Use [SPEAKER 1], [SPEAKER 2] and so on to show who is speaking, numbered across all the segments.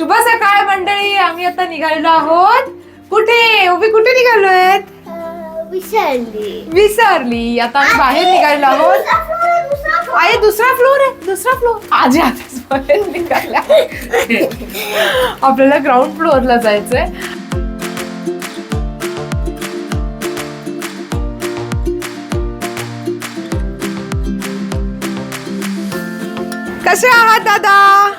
[SPEAKER 1] शुभ सकाळ मंडळी आम्ही आता निघालेलो आहोत. कुठे? उभी कुठे निघालो आहेत?
[SPEAKER 2] विसरली.
[SPEAKER 1] विसरली. आता आम्ही बाहेर निघालेलो आहोत. आहे दुसरा फ्लोर आहे दुसरा फ्लोर आज आताच बाहेर निघाला आपल्याला ग्राउंड फ्लोअरला जायचंय. कसे आहात दादा?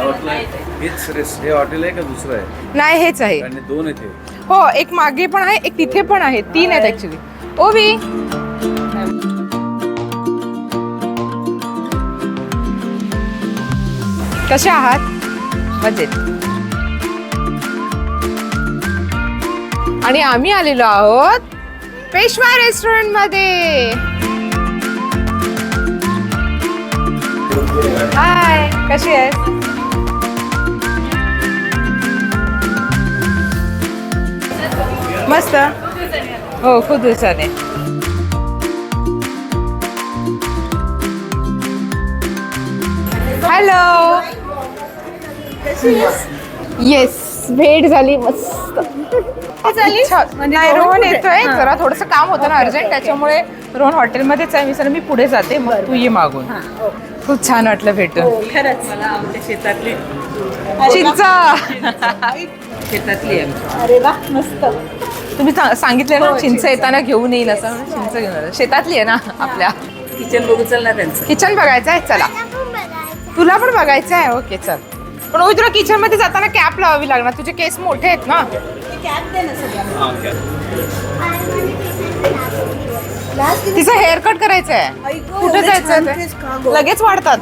[SPEAKER 3] मला वाटलं हेच रेस हे हॉटेल आहे का दुसरं आहे?
[SPEAKER 1] नाही हेच आहे.
[SPEAKER 3] आणि दोन
[SPEAKER 1] हो. एक मागे पण आहे एक तिथे पण आहे. तीन आहेत ऍक्च्युली ओवी कसे आहात? मजेत. आणि आम्ही आलेलो आहोत पेशवा रेस्टॉरंटमध्ये हाय कशी आहे मस्त? हो खूप दिवसाने. हॅलो येस भेट झाली मस्त. अच्छा, नाही रोहन येतोय. जरा थोडस काम होतं ना अर्जंट त्याच्यामुळे रोहन हॉटेलमध्येच आहे. मी सर मी पुढे जाते. मग तू ये मागून. खूप छान वाटलं भेटून.
[SPEAKER 4] खरंच. मला आमच्या शेतातली
[SPEAKER 1] चिंचा.
[SPEAKER 4] शेतातली.
[SPEAKER 2] अरे वा मस्त.
[SPEAKER 1] तुम्ही सांगितलं ना चिंच येताना घेऊन येईल असं. चिंच घेऊन आलो. शेतातली आहे ना आपल्या.
[SPEAKER 4] किचन बघू चल ना त्यांचं.
[SPEAKER 1] किचन बघायचं आहे चला. तुला पण बघायचं आहे ओके चल. पण तुला किचनमध्ये जाताना कॅप लावावी लागणार. तुझे केस मोठे आहेत ना. तिचं हेअर कट करायचं आहे कुठे जायचं? लगेच वाढतात.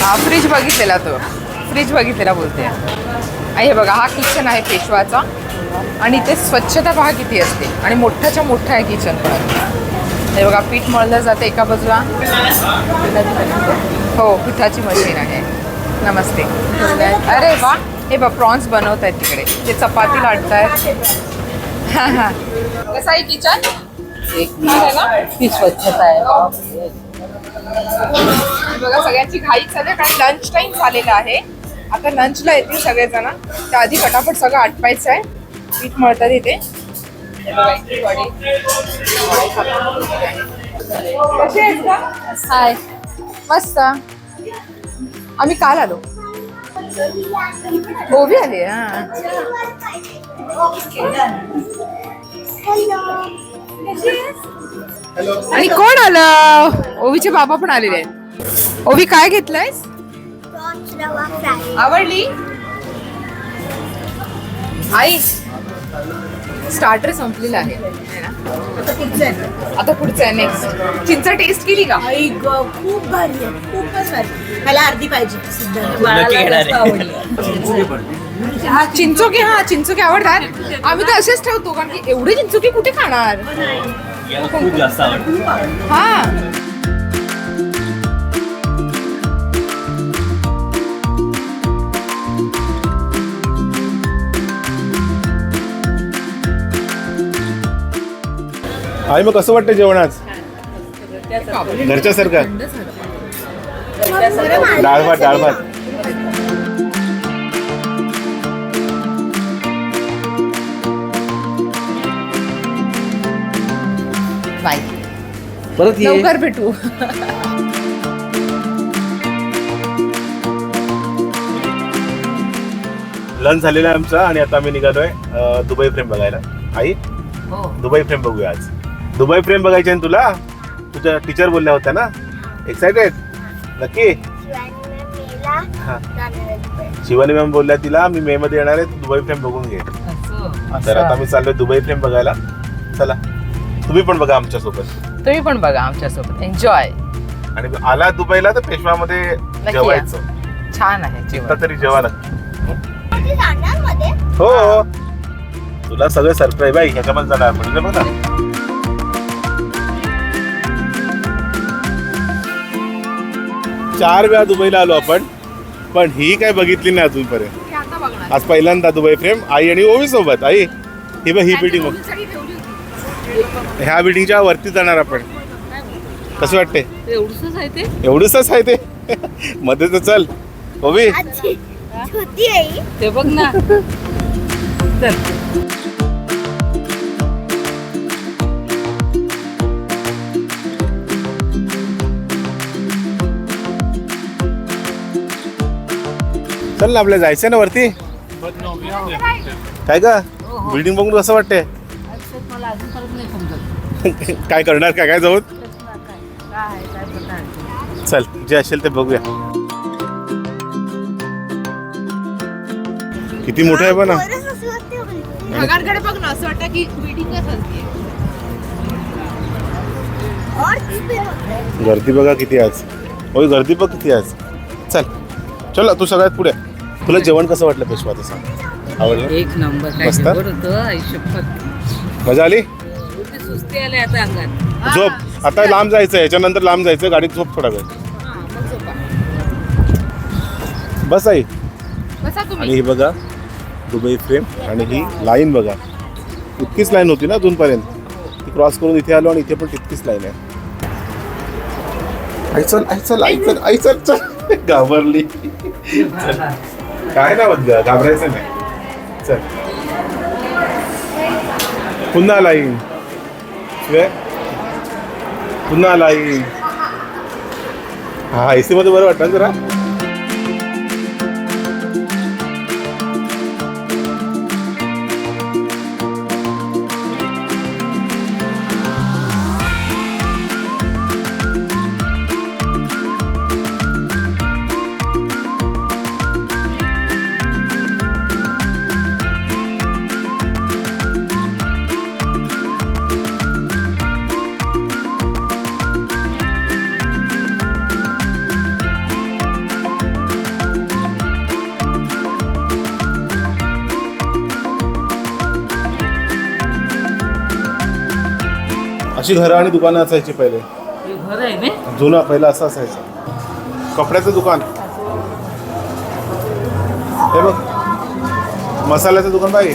[SPEAKER 1] फ्रीज बघितलेला तो. फ्रीज बघितलेला बोलते. हे बघा हा किचन आहे पेशवाचा. आणि इथे स्वच्छता पहा किती असते. आणि मोठ्याच्या मोठा आहे किचन पण. हे बघा पीठ मळलं जातं एका बाजूला. हो पिठाची मशीन आहे. नमस्ते. अरे वा हे बघ प्रॉन्स बनवत आहेत तिकडे. ते चपाती लाटत आहेत हा हा. कसं आहे किचन आहे ना
[SPEAKER 4] ती स्वच्छता आहे.
[SPEAKER 1] बघा सगळ्यांची घाई चालू आहे कारण लंच टाइम झालेला आहे. आता लंचला येतील सगळेजण. त्या आधी फटाफट सगळं आटपायचं आहे. पीठ मळतात इथे. का? हाय. मस्त. आम्ही काल आलो. ओवी आली हा. आणि कोण आलं? ओवीचे बाबा पण आलेले आहेत. ओवी काय घेतलंयस? आवडली? आई स्टार्टर संपलेलं आहे. है ना? आता पुढचं आहे नेक्स्ट चिंच टेस्ट केली का?
[SPEAKER 2] आई ग खूप भारी आहे खूपच भारी. मला अर्धी पाहिजे सुद्धा.
[SPEAKER 4] बाळाला जास्त आवडली.
[SPEAKER 1] हा चिंचोके हा चिंचोके आवडतात? आम्ही तर असेच ठेवतो कारण की एवढे चिंचोके कुठे खाणार?
[SPEAKER 5] खूप जास्त आवडतं.
[SPEAKER 1] हा.
[SPEAKER 6] आई मग कसं वाटतं जेवण आज? घरच्या सारखं डाळ भात डाळ भात.
[SPEAKER 3] परत ये.
[SPEAKER 1] लवकर भेटू.
[SPEAKER 6] लंच झालेला आहे आमचा आणि आता आम्ही निघालोय अं, दुबई फ्रेम बघायला. आई
[SPEAKER 4] हो.
[SPEAKER 6] दुबई फ्रेम बघूया आज. दुबई फ्रेम बघायची आहे ना तुला? तुझ्या टीचर बोलल्या होत्या ना? एक्सायटेड नक्की? हा. शिवानी मॅम बोलल्या तिला मी मे मध्ये येणार आहे तू दुबई फ्रेम बघून घे. तर आता मी चाललोय दुबई फ्रेम बघायला. चला. तुम्ही पण बघा आमच्यासोबत
[SPEAKER 1] तुम्ही पण बघा आमच्यासोबत. एन्जॉय
[SPEAKER 6] आणि आला दुबईला तर पेशवामध्ये
[SPEAKER 1] या.
[SPEAKER 6] जेवायचं.
[SPEAKER 1] छान आहे
[SPEAKER 6] आता
[SPEAKER 1] जेवण
[SPEAKER 6] तरी जेवा नक्की हो तुला सगळं सरप्राईज बाई ह्याच्यामध्ये जाणार आपण. इकडे बघ ना. चार वेळा दुबईला आलो आपण पण ही काय बघितली नाही अजूनपर्यंत.
[SPEAKER 1] हे आता बघणार.
[SPEAKER 6] आज पहिल्यांदा दुबई फ्रेम आई आणि ओवी सोबत. आई ही बघ ही बिल्डिंग बघ
[SPEAKER 1] मुलीसाठी ठेवली होती
[SPEAKER 6] ह्या बिल्डिंगच्या वरती जाणार आपण. कसं वाटते
[SPEAKER 4] एवढंच आहे ते?
[SPEAKER 6] एवढंच आहे ते? मध्ये तर चल.
[SPEAKER 2] आहे
[SPEAKER 4] ते बघ ना. चल.
[SPEAKER 6] चल ना आपल्याला जायचं ना वरती? काय का बिल्डिंग बघून कसं वाटते काय करणार काय काय जाऊन. चल जे असेल ते बघूया. किती मोठं आहे पण.
[SPEAKER 1] ढगांकडे बघ ना असं वाटतं की असते
[SPEAKER 2] होतंय?
[SPEAKER 6] गर्दी बघा किती आहे आज. होय गर्दी बघ किती आहे आज. चल चल तू सगळ्यात पुढे. तुला जेवण कसं वाटलं पेशवा तसं? आवडलं?
[SPEAKER 4] एक नंबर.
[SPEAKER 6] मजा आली?
[SPEAKER 4] आले आता अंगात.
[SPEAKER 6] झोप. आता लांब जायचं याच्यानंतर लांब जायचं गाडीत झोप थोडा वेळ.
[SPEAKER 1] हा, मग झोपा.
[SPEAKER 6] बस आई.
[SPEAKER 1] बसा
[SPEAKER 6] आणि
[SPEAKER 1] तुम्ही
[SPEAKER 6] ही बघा दुबई फ्रेम आणि ही लाईन बघा. इतकीच लाईन होती ना अजूनपर्यंत. ती क्रॉस करून इथे आलो आणि इथे पण तितकीच लाईन आहे. आई चल आई चल आई चल आई चल चल. घाबरली. चल. काय ना होत ग, घाबरायचं नाही. चल. पुन्हा लाईन. शिवाय पुन्हा लाईन हा एसीमध्ये बरं वाटतं जरा? अशी घरं आणि दुकानं असायची पहिले.
[SPEAKER 4] घर आहे ना?
[SPEAKER 6] जुनं पहिलं असं असायचं. कपड्याचं दुकान. हे बघ. मसाल्याचं दुकान बाई.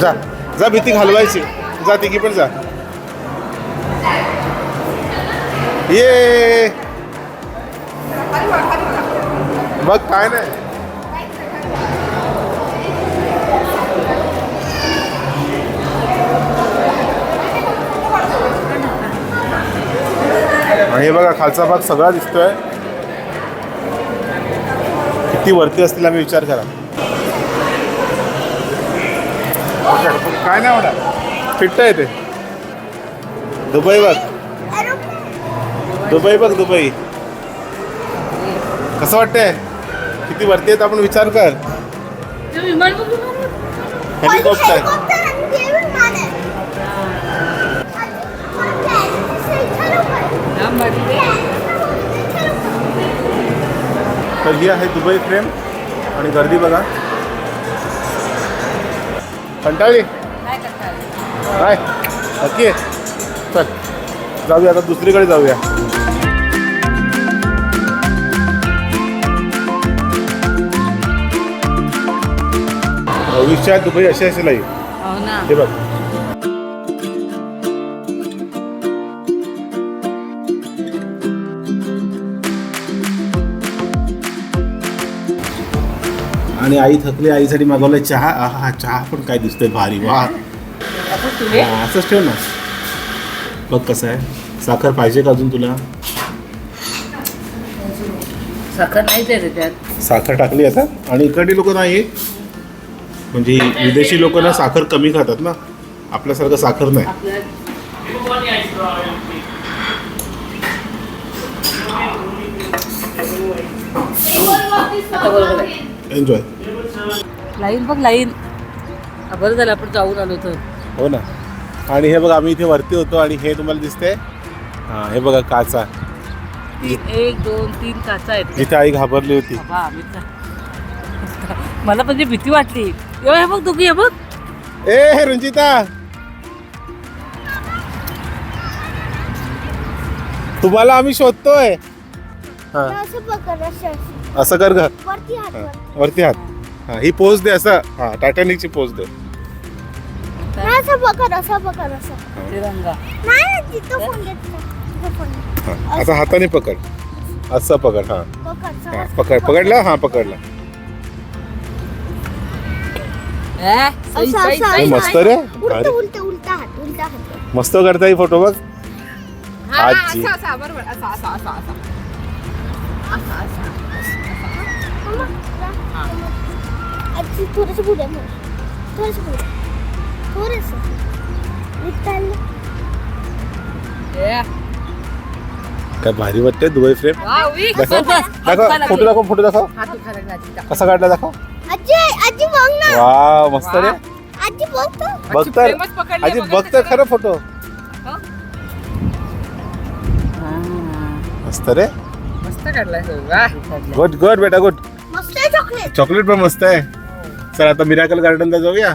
[SPEAKER 6] जा. जा भीती घालवायची. जा तिघी पण जा. ये. बघ काय नाही. हे बघा खालचा भाग सगळा दिसतोय. किती वरती असतील आम्ही विचार करा. काय नाही होणार फिट्ट आहे ते. दुबई बघ. दुबई बघ दुबई. कसं वाटतंय? किती वरती आहेत आपण विचार कर. हेलिकॉप्टर. तर ही आहे दुबई फ्रेम आणि गर्दी बघा. कंटाळली.
[SPEAKER 4] काय?
[SPEAKER 6] नक्की? चल. जाऊया आता दुसरीकडे जाऊया. भविष्यात दुबई अशी असेल आई.
[SPEAKER 4] हो ना.
[SPEAKER 6] हे बघ. आणि आई थकली आईसाठी मागवलंय चहा. आहा चहा पण काय दिसतोय भारी. वा. हा, असंच ठेव ना. बघ कसं आहे. साखर पाहिजे का अजून तुला?
[SPEAKER 4] साखर त्याच्यात
[SPEAKER 6] साखर टाकली आता. आणि इकडली लोक नाही. म्हणजे विदेशी लोक ना साखर कमी खातात ना. आपल्यासारखं साखर नाही. एन्जॉय
[SPEAKER 4] लाईन बघ लाईन. बरं झालं आपण जाऊन आलो तर
[SPEAKER 6] हो ना. आणि हे बघा आम्ही इथे वरती होतो आणि हे तुम्हाला दिसते हां हे बघा काचा.
[SPEAKER 4] तीन एक दोन तीन काचा आहेत.
[SPEAKER 6] जिथे आई घाबरली होती.
[SPEAKER 4] बाबा आम्ही तर- मला म्हणजे भीती वाटली. यो, हे बघ दोघी हे बघ.
[SPEAKER 6] ए रंजिता. तुम्हाला आम्ही शोधतोय. हा.
[SPEAKER 2] असं पकड असं.
[SPEAKER 6] असं कर ग
[SPEAKER 2] वरती हात
[SPEAKER 6] हा,
[SPEAKER 2] वर.
[SPEAKER 6] वरती हात. हा ही पोच दे असं. हा टायटॅनिकची पोच दे.
[SPEAKER 2] नाही, असं पकड असं पकड असं.
[SPEAKER 4] तिरंगा.
[SPEAKER 2] नाही तिथं फोन घेत तिथं फोन घे.
[SPEAKER 6] हा आता हाताने पकड. असं पकड हा.
[SPEAKER 2] पकड
[SPEAKER 6] हा पकडला? हा पकडला.
[SPEAKER 4] ए,
[SPEAKER 2] असं, असं,
[SPEAKER 6] हे. मस्त रे.
[SPEAKER 2] उलट
[SPEAKER 6] भारी.
[SPEAKER 2] उलट उलटा हात उलटा हात.
[SPEAKER 6] मस्त करता ही फोटो बघ.
[SPEAKER 1] हा, हा,
[SPEAKER 6] आजी.
[SPEAKER 1] असा असा बरोबर. असा असा असा असा. असा. असा
[SPEAKER 2] आजी थोडंसं पुढे थोडंसं पुढे थोडंसं
[SPEAKER 6] काय भारी वाटते दुबई फ्रेम. दाखव. दाखव फ़ोटो दाखव फ़ोटो दाखव
[SPEAKER 1] लागला
[SPEAKER 6] कसा काढला दाखव
[SPEAKER 2] आजी आजी बघ ना
[SPEAKER 6] वा मस्त रे
[SPEAKER 2] आजी बघ तर
[SPEAKER 6] बघ
[SPEAKER 1] आजी
[SPEAKER 6] तर आजी
[SPEAKER 1] बघ
[SPEAKER 6] तर खरं फ़ोटो मस्त रे
[SPEAKER 1] मस्त काढलाय हो,
[SPEAKER 6] गुड गुड बेटा गुड
[SPEAKER 2] मस्त आहे चॉकलेट
[SPEAKER 6] चॉकलेट पण मस्त आहे तर आता मिराकल गार्डनला जाऊया.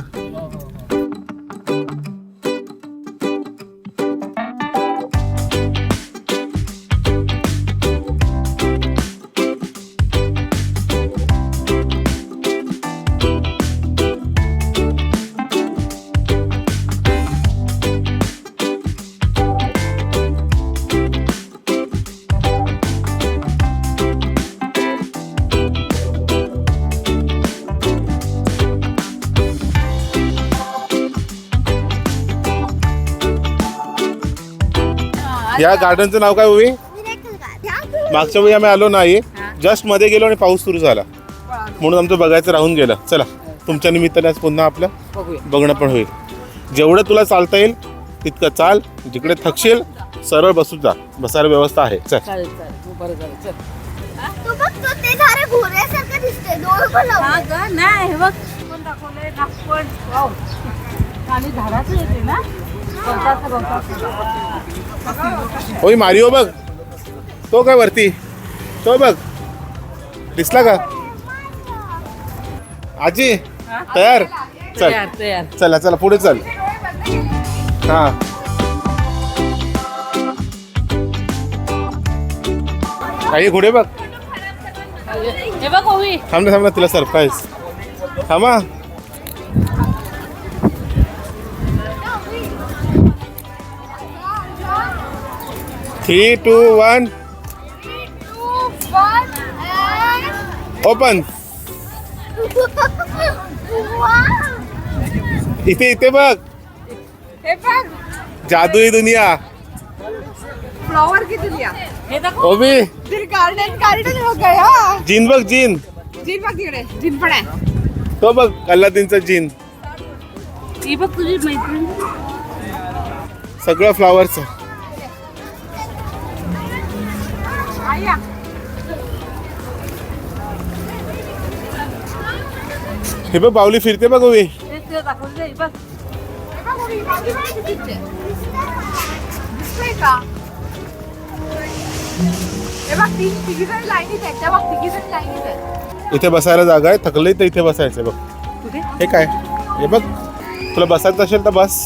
[SPEAKER 6] या गार्डनचं नाव काय
[SPEAKER 2] गार्डन
[SPEAKER 6] मागच्या वेळी आम्ही आलो नाही. जस्टमध्ये गेलो आणि पाऊस सुरू झाला. म्हणून आमचं बघायचं राहून गेलं. चला तुमच्या निमित्ताने आज पुन्हा आपलं बघणं पण होईल. जेवढं तुला चालता येईल तितकं चाल. जिकडे थकशील सरळ बसू जा. बसायला व्यवस्था आहे. चल.
[SPEAKER 4] नाही बघ. पण दाखवलंय? नागपण वाव. आणि झाडाचं येते ना?
[SPEAKER 6] होय मारिओ बघ. तो काय वरती? तो बघ. दिसला का? आजी तयार? चल. चला चला पुढे चल. हा. काही घोडे बघ.
[SPEAKER 4] हे बघ ओवी.
[SPEAKER 6] थांब ना थांब थ्री टू वन ओपन. इथे इथे बघ.
[SPEAKER 1] हे बघ
[SPEAKER 6] जादुई दुनिया.
[SPEAKER 1] फ्लॉवर किती लिहा
[SPEAKER 4] हे दाखव.
[SPEAKER 6] ओबी.
[SPEAKER 1] गार्डन गार्डन हो गया
[SPEAKER 6] जीन बघ जीन
[SPEAKER 1] जीन बघ तिकडे जीन पण आहे.
[SPEAKER 6] तो बघ अल्लादीनचा जीन
[SPEAKER 4] ही बघ तुझी मैत्रीण.
[SPEAKER 6] सगळं फ्लावरचं
[SPEAKER 1] त्या बघ तिघी जण लाईनीत आहेत.
[SPEAKER 6] इथे बसायला जागा आहे थकले तर इथे बसायचं बघ. हे काय? हे बघ तुला बसायचं असेल तर बस.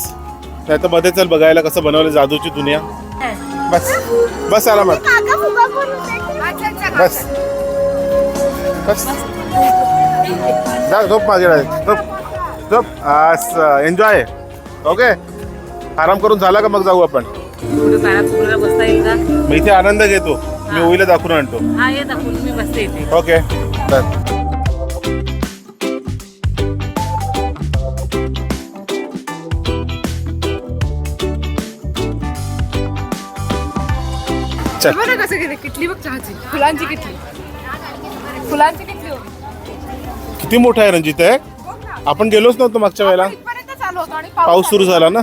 [SPEAKER 6] नाही तर मध्ये चल बघायला कसं बनवलं जादूची दुनिया. बस. बस आला बस. बस. जा झोप माझ्याकडे झोप. झोप. एन्जॉय ओके आराम करून झाला का मग जाऊ आपण? मी इथे आनंद घेतो मी ओईला दाखवून आणतो. ओके
[SPEAKER 1] बस चल. किती किटली बघ चहाची. फुलांची किटली. फुलांची किटली
[SPEAKER 6] किती मोठा आहे रंजित आहे आपण गेलोच नव्हतो मागच्या वेळेला.
[SPEAKER 1] इथपर्यंत चालू होतो आणि
[SPEAKER 6] पाऊस सुरू झाला ना?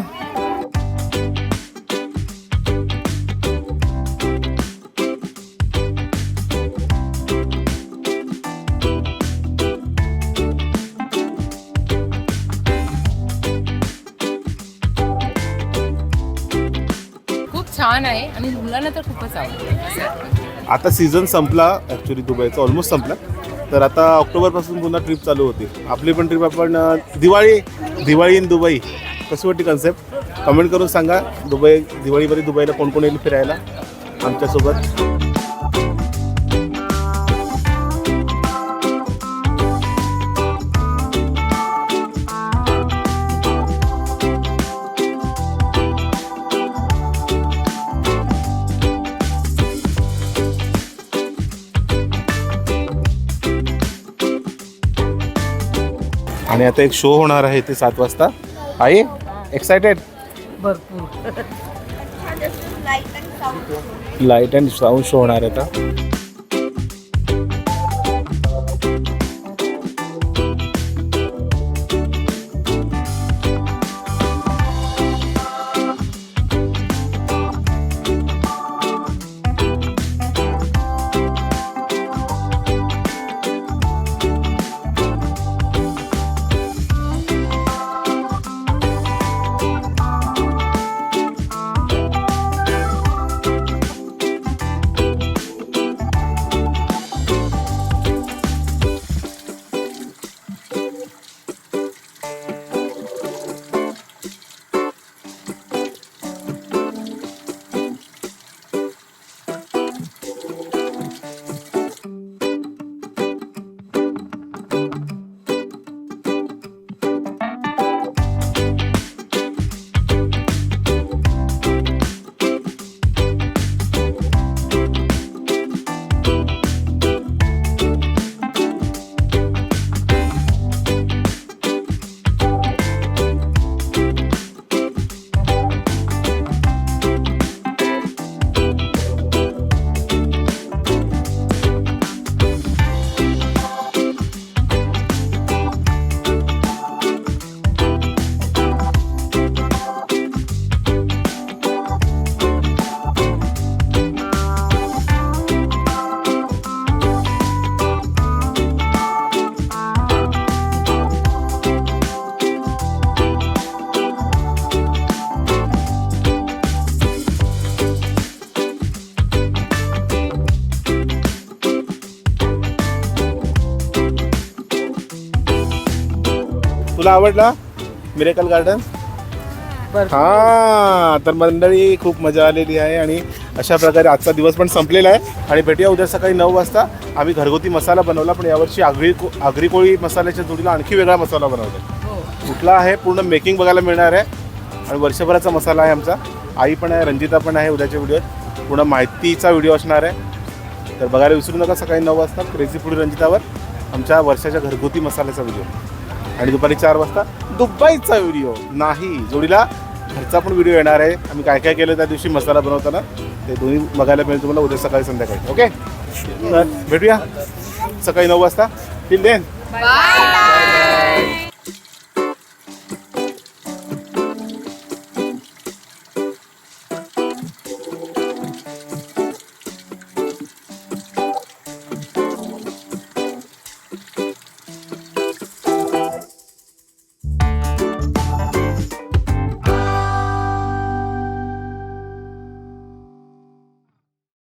[SPEAKER 1] तर खूपच आवडतं.
[SPEAKER 6] आता सीझन संपला ॲक्च्युली दुबईचा ऑलमोस्ट संपला. तर आता ऑक्टोबरपासून पुन्हा ट्रिप चालू होती. आपली पण ट्रिप आपण दिवाळी दिवाळी इन दुबई. कशी वाटते कन्सेप्ट कमेंट करून सांगा. दुबई दिवाळीमध्ये दुबईला कोण कोण येईल फिरायला? आमच्यासोबत. आणि आता एक शो होणार आहे ते सात वाजता. आई एक्सायटेड
[SPEAKER 4] भरपूर.
[SPEAKER 6] लाइट अँड साऊंड शो होणार आहे आता. तुला आवडला? मिरेकल गार्डन हा तर मंडळी खूप मजा आलेली आहे आणि अशा प्रकारे आजचा दिवस पण संपलेला आहे. आणि भेटूया उद्या सकाळी नऊ वाजता. आम्ही घरगुती मसाला बनवला पण यावर्षी आगरी को- आगरी कोळी मसाल्याच्या जोडीला आणखी वेगळा मसाला बनवला. कुठला आहे? पूर्ण मेकिंग बघायला मिळणार आहे. आणि वर्षभराचा मसाला आहे आमचा. आई पण आहे रंजिता पण आहे उद्याच्या व्हिडिओत पूर्ण माहितीचा व्हिडिओ असणार आहे. तर बघायला विसरू नका सकाळी नऊ वाजता. क्रेझी फूड रंजितावर आमच्या वर्षाच्या घरगुती मसाल्याचा व्हिडिओ आणि दुपारी चार वाजता दुबईचा व्हिडिओ नाही जोडीला घरचा पण व्हिडिओ येणार आहे. आम्ही काय काय केलं त्या दिवशी मसाला बनवताना ते दोन्ही बघायला मिळेल तुम्हाला उद्या सकाळी संध्याकाळी. ओके भेटूया. सकाळी नऊ वाजता. Till then
[SPEAKER 1] bye